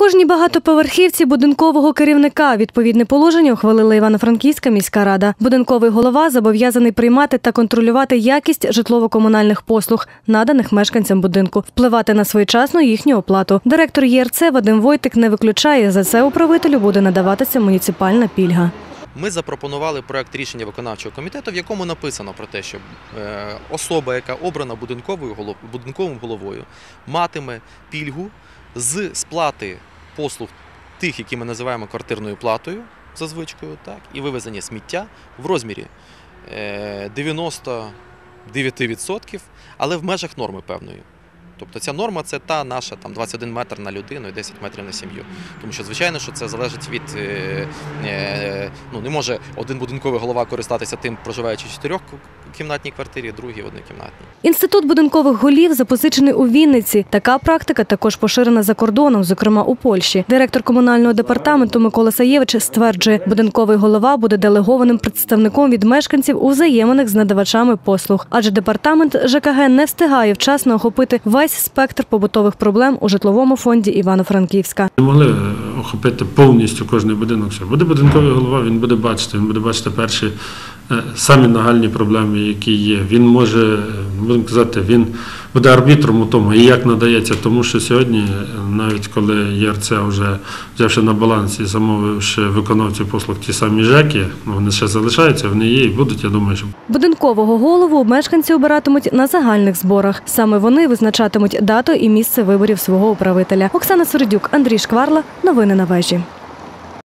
кожній багатоповерхівці будинкового керівника відповідне положення ухвалила Івано-Франківська міська рада. Будинковий голова зобов'язаний приймати та контролювати якість житлово-комунальних послуг, наданих мешканцям будинку, впливати на своєчасну їхню оплату. Директор ЄРЦ Вадим Войтик не виключає за це управителю буде надаватися муніципальна пільга. Ми запропонували проект рішення виконавчого комітету, в якому написано про те, що е, особа, яка обрана будинковою будинковим головою, матиме пільгу з сплати послуг тих, які ми називаємо квартирною платою за звичкою, так, і вивезення сміття в розмірі е, 99%, але в межах норми певної. Тобто ця норма це та наша там 21 метр на людину і 10 метрів на сім'ю. Тому що, звичайно, що це залежить від е, е, ну не може один будинковий голова користатися тим, проживаючи в чотирьохкімнатній квартирі, другий в однокімнатній. Інститут будинкових голів запозичений у Вінниці. Така практика також поширена за кордоном, зокрема у Польщі. Директор комунального департаменту Микола Саєвич стверджує, будинковий голова буде делегованим представником від мешканців у взаєминах з надавачами послуг, адже департамент ЖКГ не встигає вчасно охопити весь спектр побутових проблем у житловому фонді Івано-Франківська. Не могли охопити повністю кожний будинок. Буде будинковий голова, він буде бачити, він буде бачити перші е, самі нагальні проблеми, які є. Він може, е, будемо казати, він буде арбітром у тому, і як надається, тому що сьогодні, е, навіть коли ЄРЦ вже взявши на балансі, замовивши виконавців послуг ті самі ЖЕКи, вони ще залишаються, вони є і будуть, я думаю, що Будинкового голову мешканці обиратимуть на загальних зборах. Саме вони визначатимуть дату і місце виборів свого управителя. Оксана Середюк, Андрій Шкварла. Новини на вежі.